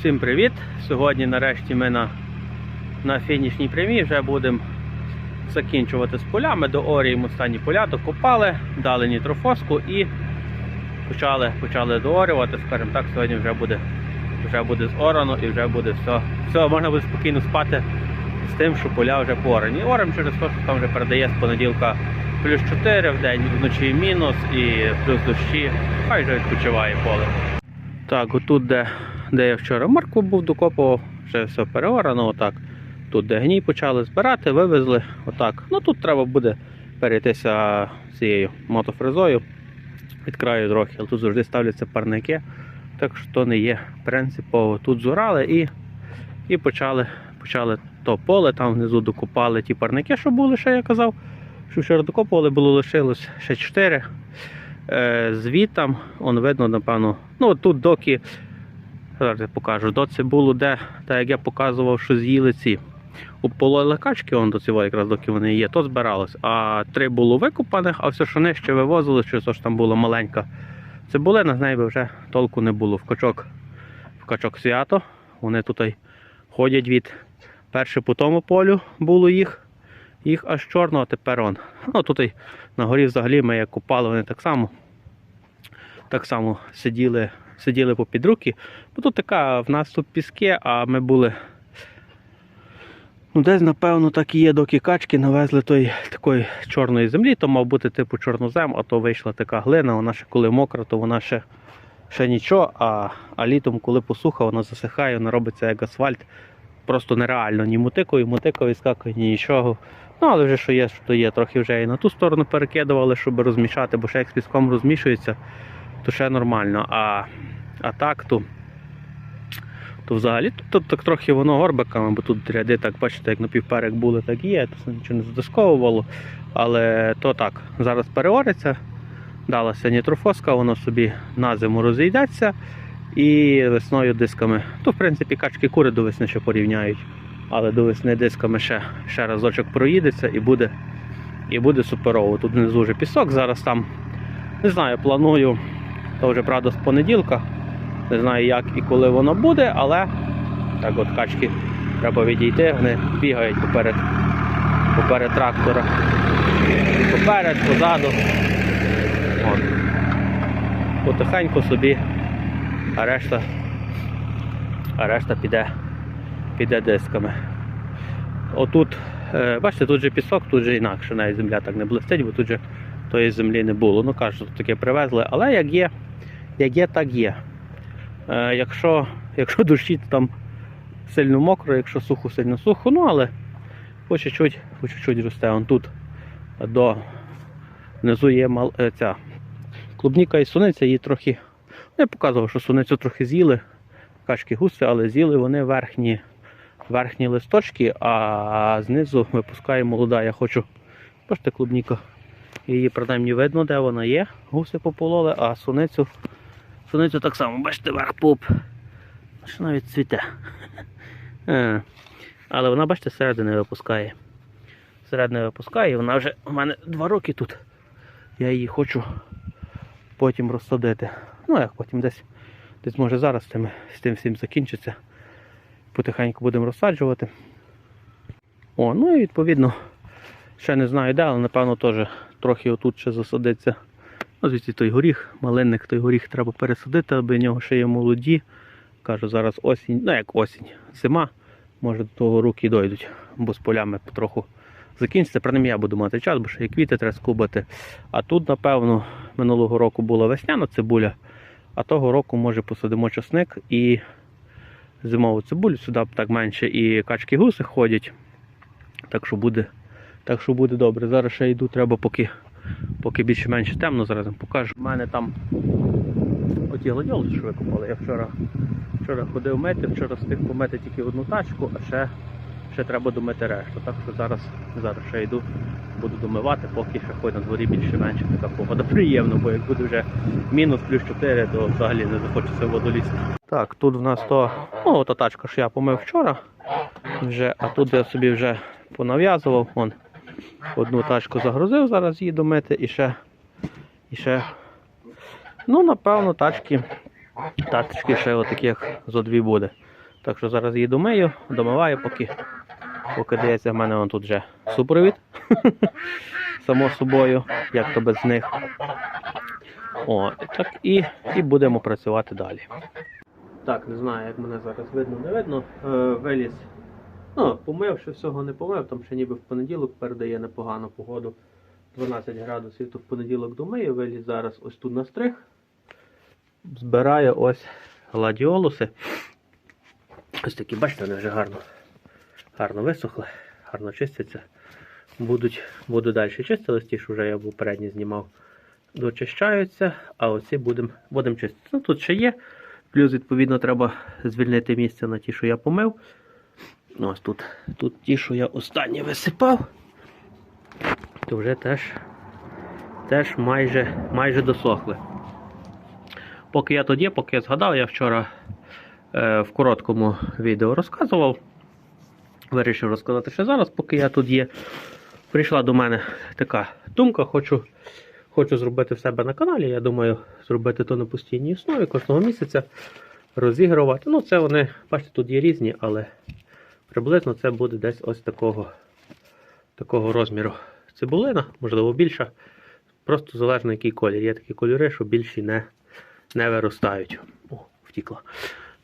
Всім привіт! Сьогодні нарешті ми на, на фінішній прямій вже будемо закінчувати з полями. До оріємо останні поля, докопали, дали нітрофоску і почали, почали доорювати. Скажімо так, сьогодні вже буде, вже буде зорано і вже буде все. Все, можна буде спокійно спати з тим, що поля вже порані. Орем через те, що там вже передає з понеділка плюс 4 в день, вночі мінус і плюс дощі. Хай вже відпочиває поле. Так, отут, де, де я вчора моркву був, докопував, вже все переорано, отак. Тут, де гній почали збирати, вивезли, отак. Ну тут треба буде перейтися цією мотофрезою від краю трохи, тут завжди ставляться парники, так що то не є принципово. Тут зурали і, і почали, почали то поле, там внизу докопали ті парники, що були, ще я казав. Що вчора докопували, було лишилось ще 4 е, звітам, он видно, напевно, ну тут доки, зараз я покажу, до цибулу, де, так як я показував, що з'їли ці. Упололи качки, он до цього якраз доки вони є, то збиралось. А три було викопаних, а все, що нижче вивозили, що ж там була маленька цибулина, з неї би вже толку не було. В качок, в качок свято. Вони тут ходять від перше по тому полю було їх. Їх аж чорно, а тепер он. Ну тут на горі взагалі ми як купали, вони так само так само сиділи, сиділи по під руки. Бо тут така, в нас тут піски, а ми були. Ну, десь, напевно, так і є, доки качки навезли той такої чорної землі, то мав бути типу чорнозем, а то вийшла така глина, вона ще коли мокра, то вона ще, ще нічого, а, а літом, коли посуха, вона засихає, вона робиться як асфальт. Просто нереально. Ні мотикою, мотикою скакає, ні нічого. Ну, але вже що є, що є, трохи вже і на ту сторону перекидували, щоб розмішати, бо ще як з піском розмішується, то ще нормально. А, а так то, то взагалі тут, тут так трохи воно горбиками, бо тут ряди, так бачите, як напівперек були, так і є, то нічого не задисковувало. Але то так, зараз переориться, далася нітрофоска, воно собі на зиму розійдеться і весною дисками. То, в принципі, качки кури до весни ще порівняють. Але до весни дисками ще, ще разочок проїдеться і буде, і буде суперово. Тут внизу вже пісок, зараз там не знаю, планую, то вже правда з понеділка. Не знаю як і коли воно буде, але так от качки треба відійти, вони бігають поперед, поперед трактора. Поперед, позаду. От. Потихеньку собі, а решта, а решта піде, піде дисками. Отут, е, бачите, тут же пісок, тут же інакше, навіть земля так не блистить, бо тут же тої землі не було. Ну кажуть, таке привезли, але як є, як є, так є. Е, якщо, якщо дощі, то там сильно мокро, якщо сухо, сильно сухо, ну але по чуть-чуть, росте. Он тут до внизу є мал, е, ця клубніка і суниця, її трохи. Я показував, що суницю трохи з'їли, качки гуси, але з'їли вони верхні, верхні листочки, а знизу випускає молода. Я хочу. Бачите, клубніка. Її принаймні видно, де вона є. Гуси попололи, а суницю, суницю так само, бачите, верх поп. Що навіть цвіте. Е, Але вона, бачите, середини випускає. Середини випускає, вона вже у мене два роки тут. Я її хочу потім розсадити. Ну як потім десь, десь може зараз з тим, з тим всім закінчиться. Потихеньку будемо розсаджувати. О, ну і відповідно, ще не знаю де, але напевно теж трохи отут ще засадиться. Ну, звідси той горіх, малинник, той горіх треба пересадити, аби нього ще є молоді. Кажу, зараз осінь, ну як осінь, зима, може до того руки дойдуть, бо з полями потроху закінчиться. Принаймні я буду мати час, бо ще і квіти треба скубати. А тут, напевно, минулого року була весняна цибуля, а того року, може, посадимо часник і зимову цибулю, сюди так менше і качки гуси ходять. Так що буде, так що буде добре. Зараз ще йду, треба поки, поки більше-менше темно, зараз покажу. У мене там оті гладіолуси, що викопали. Я вчора, вчора ходив мити, вчора встиг помити тільки одну тачку, а ще, ще треба домити решту. Так що зараз, зараз ще йду, буду домивати, поки ще хоч на дворі більше-менше така погода приємна, бо як буде вже мінус плюс 4, то взагалі не захочеться воду лізти. Так, тут в нас то, ну, та тачка, що я помив вчора, вже, а тут я собі вже понав'язував. Вон, одну тачку загрузив, зараз її домити і ще, і ще. Ну, напевно, тачки Таточки ще отаких зо дві буде. Так що зараз її домию, домиваю, поки, поки дається в мене вон тут вже супровід. Само собою, як то без них. О, так і, і будемо працювати далі. Так, не знаю, як мене зараз видно, не видно. Е, виліз. Ну, помив, ще всього не помив, там ще ніби в понеділок передає непогану погоду. 12 градусів, то в понеділок домию, виліз зараз ось тут на стриг. Збираю ось гладіолуси. Ось такі, бачите, вони вже гарно, гарно висохли, гарно чистяться. Будуть, буду далі чистити, ті, що вже я був передні знімав, дочищаються, а оці будемо будем чистити. Ну, тут ще є. Плюс, відповідно, треба звільнити місце на ті, що я помив. Ну, Ось тут, тут ті, що я останні висипав, то вже теж, теж майже, майже досохли. Поки я є, поки я згадав, я вчора е, в короткому відео розказував. Вирішив розказати ще зараз, поки я тут є. Прийшла до мене така думка, хочу, хочу зробити в себе на каналі. Я думаю, зробити то на постійній основі кожного місяця розігрувати. Ну, це вони, бачите, тут є різні, але приблизно це буде десь ось такого, такого розміру цибулина, можливо більша. Просто залежно який колір. Є такі кольори, що більші не, не виростають. О, втікла.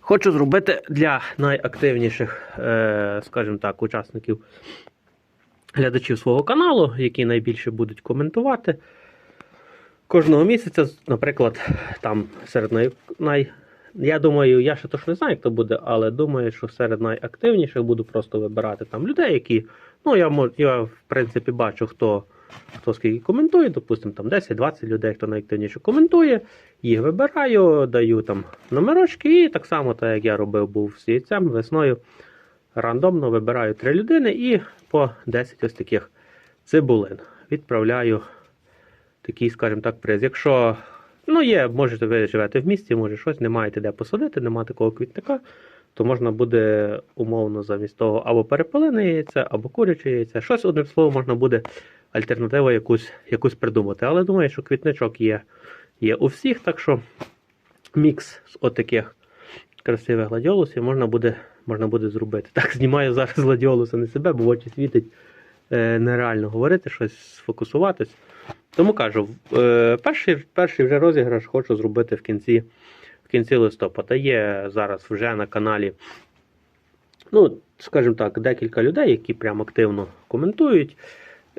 Хочу зробити для найактивніших, е, скажімо так, учасників глядачів свого каналу, які найбільше будуть коментувати. Кожного місяця, наприклад, там серед най... Я думаю, я ще точно не знаю, як то буде, але думаю, що серед найактивніших буду просто вибирати там людей, які. Ну, я мож... я в принципі бачу, хто, хто скільки коментує, допустимо, там 10-20 людей, хто найактивніше коментує. Їх вибираю, даю там номерочки, і так само, так як я робив, був з яйцем весною. Рандомно вибираю три людини і по 10 ось таких цибулин. Відправляю такий, скажімо так, приз. Якщо ну є, можете ви живете в місті, може щось, не маєте де посадити, немає такого квітника, то можна буде умовно замість того або перепелене яйце, або куряче яйце. Щось одним словом можна буде альтернативу якусь, якусь придумати. Але думаю, що квітничок є, є у всіх, так що мікс з отаких красивих гладіолусів можна буде, можна буде зробити. Так, знімаю зараз гладіолуса не себе, бо в очі світить е, нереально говорити, щось сфокусуватись. Тому кажу, е, перший, перший вже розіграш хочу зробити в кінці, в кінці листопада. Є зараз вже на каналі, ну, скажімо так, декілька людей, які прям активно коментують.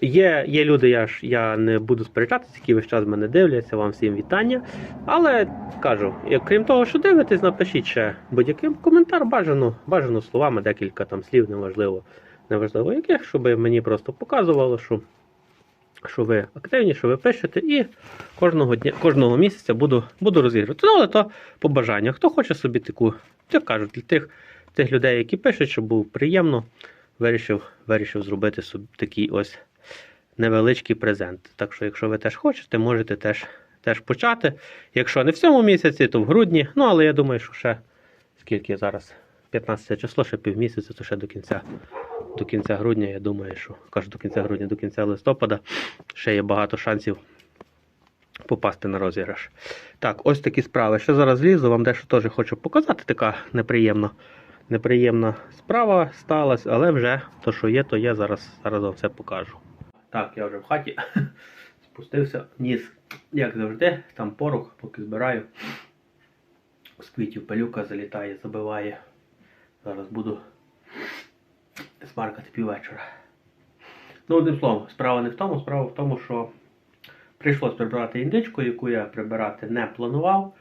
Є, є люди, я ж я не буду сперечатися, які весь час мене дивляться, вам всім вітання. Але кажу, крім того, що дивитесь, напишіть ще будь-який коментар, бажано, бажано словами, декілька там слів, неважливо, неважливо яких, щоб мені просто показувало, що, що ви активні, що ви пишете, і кожного дня, кожного місяця буду, буду розігрувати. Ну, але то по бажанню. Хто хоче собі таку, я кажу, для тих, тих людей, які пишуть, щоб було приємно, вирішив, вирішив зробити собі такий ось невеличкий презент. Так що, якщо ви теж хочете, можете теж, теж почати. Якщо не в цьому місяці, то в грудні. Ну, але я думаю, що ще скільки зараз 15 число, ще півмісяця, то ще до кінця, до кінця грудня, я думаю, що кажу до кінця грудня, до кінця листопада ще є багато шансів попасти на розіграш. Так, ось такі справи. Ще зараз лізу, вам дещо теж хочу показати. Така неприємна, неприємна справа сталася, але вже то, що є, то є. Зараз, зараз вам все покажу. Так, я вже в хаті спустився, ніс, як завжди, там порох, поки збираю. З квітів пилюка залітає, забиває. Зараз буду смаркати піввечора. Ну, одним словом, справа не в тому, справа в тому, що прийшлось прибирати індичку, яку я прибирати не планував.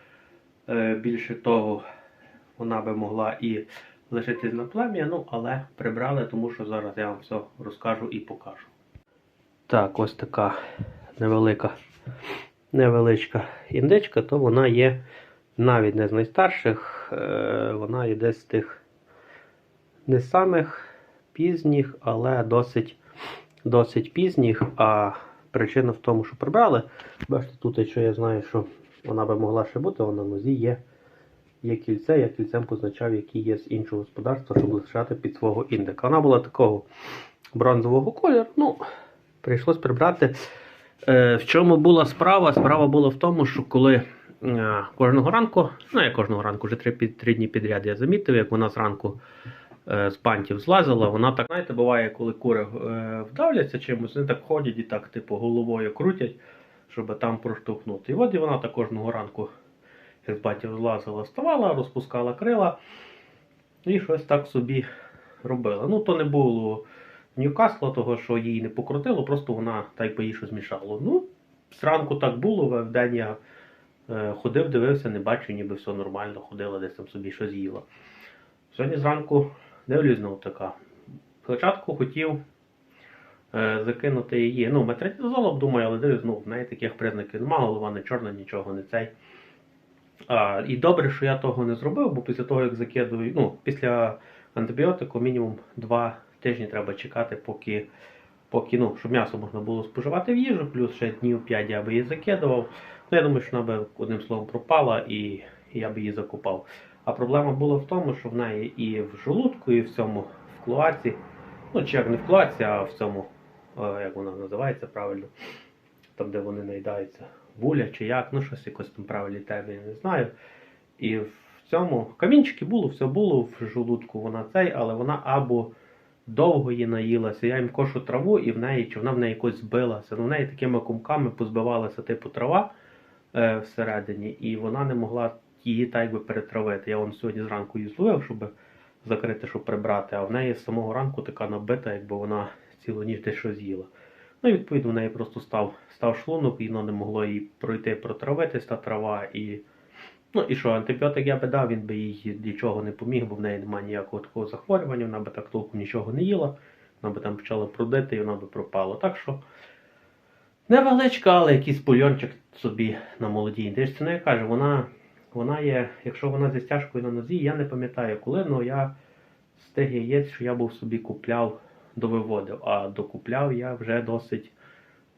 Е, більше того, вона би могла і лишитись на плем'я, ну, але прибрали, тому що зараз я вам все розкажу і покажу. Так, ось така невелика, невеличка індичка, то вона є навіть не з найстарших, е, вона є десь з тих не самих пізніх, але досить, досить пізніх. А причина в тому, що прибрали. Бачите, тут, що я знаю, що вона би могла ще бути, вона в нозі є. Є кільце, я кільцем позначав, які є з іншого господарства, щоб лишати під свого індика. Вона була такого бронзового кольору. Ну, прийшлось прибрати. Е, в чому була справа? Справа була в тому, що коли е, кожного ранку, ну я кожного ранку, вже три, три дні підряд я замітив, як вона зранку з пантів злазила. Вона так, знаєте, буває, коли кури е, вдавляться чимось, вони так ходять і так, типу, головою крутять, щоб там проштовхнути. І от і вона так кожного ранку з батьків злазила, вставала, розпускала крила і щось так собі робила. Ну, то не було Ньюкасла, того, що її не покрутило, просто вона так би їй щось змішало. Ну, зранку так було, в я е, ходив, дивився, не бачу, ніби все нормально, ходила, десь там собі щось їла. Сьогодні зранку дивлюсь знову така. Спочатку хотів е, закинути її. Ну, метронідазолом, думаю, але дивлюсь, ну, в неї таких признаків немає, голова не чорна, нічого не цей. А, і добре, що я того не зробив, бо після того, як закидую, ну, після антибіотику мінімум 2 тижні треба чекати, поки, поки ну, щоб м'ясо можна було споживати в їжу, плюс ще днів 5 я би її закидував. Ну, я думаю, що вона би одним словом пропала і, і я би її закупав. А проблема була в тому, що в неї і в желудку, і в цьому в клоаці, ну чи як не в клоаці, а в цьому, е, як вона називається правильно, там де вони наїдаються, вуля чи як, ну щось якось там правильні терміни, не знаю. І в цьому камінчики було, все було в желудку, вона цей, але вона або довго її наїлася, я їм кошу траву, і в неї, чи вона в неї якось збилася. Ну, в неї такими кумками позбивалася типу трава е, всередині, і вона не могла її так якби перетравити. Я вон сьогодні зранку її зловив, щоб закрити, щоб прибрати, а в неї з самого ранку така набита, якби вона цілу ніч десь щось з'їла. Ну і відповідно в неї просто став, став шлунок, і воно не могло їй пройти, протравитись та трава. І, ну і що, антибіотик я би дав, він би їй нічого не поміг, бо в неї немає ніякого такого захворювання, вона би так толком нічого не їла, вона би там почала прудити і вона би пропала. Так що невеличка, але якийсь бульончик собі на молодій індичці. Ну я кажу, вона, вона є, якщо вона зі стяжкою на нозі, я не пам'ятаю коли, але я з тих яєць, що я був собі купляв, довиводив, а докупляв я вже досить,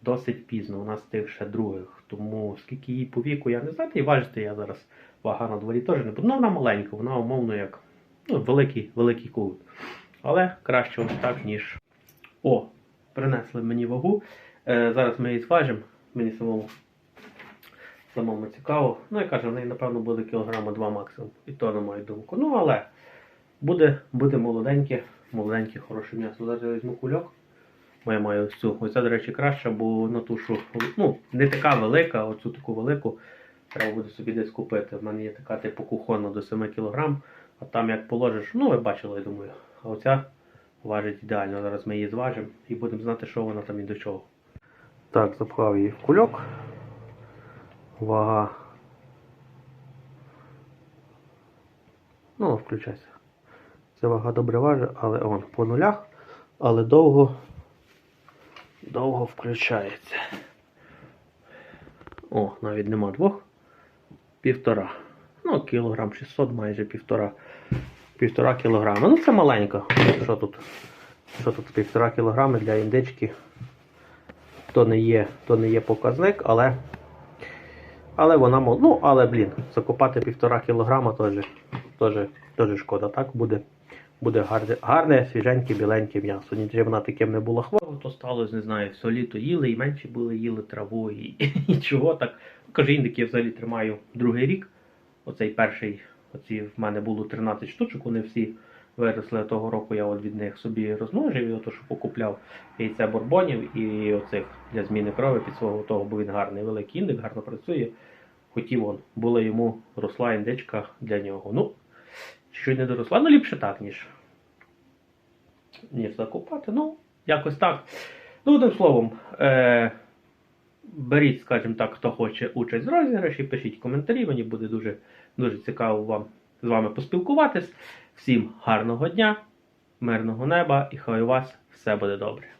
досить пізно. Вона з тих ще других. Тому скільки їй по віку, я не знаю, і важити я зараз вага на дворі теж не буду. Ну, вона маленька, вона умовно як ну, великий, великий кут. Але краще ось так, ніж. О, принесли мені вагу. Е, зараз ми її зважимо. Мені самому самому цікаво. Ну, я кажу, в неї, напевно, буде кілограма 2 максимум. І то на мою думку. Ну, але буде, буде молоденьке, молоденьке, хороше м'ясо. Зараз я візьму кульок. Бо я маю ось цю. Оця, до речі, краща, бо на ту, що ну, не така велика, оцю таку велику треба буде собі десь купити. В мене є така типу кухонна до 7 кг, а там як положиш, ну ви бачили, я думаю. А оця важить ідеально. Зараз ми її зважимо і будемо знати, що вона там і до чого. Так, запхав її в кульок. Вага. Ну, включайся. Ця вага добре важить, але он по нулях, але довго, довго включається. О, навіть нема двох. Півтора. Ну, кілограм 600, майже півтора. Півтора кілограма. Ну, це маленько. Що тут? Що тут півтора кілограми для індички? То не є, то не є показник, але. Але вона Ну, але, блін, закопати півтора кілограма теж, теж, теж шкода. Так буде, буде гарне, гарне, свіженьке, біленьке м'ясо. Ніде вона таким не була хвора, то сталося, не знаю, все літо їли, і менші були, їли траву, і, і нічого так. Каже, індики я взагалі тримаю другий рік. Оцей перший, оці в мене було 13 штучок, вони всі виросли того року. Я от від них собі розмножив, і що покупляв яйця бурбонів і оцих для зміни крові під свого того, бо він гарний, великий індик, гарно працює. Хотів он, була йому росла індичка для нього. Ну, чуть не доросла, ну ліпше так, ніж, ніж закупати. Ну, якось так. Ну, одним словом, е- беріть, скажімо так, хто хоче участь в розіграші, пишіть коментарі, мені буде дуже, дуже цікаво вам з вами поспілкуватись. Всім гарного дня, мирного неба і хай у вас все буде добре.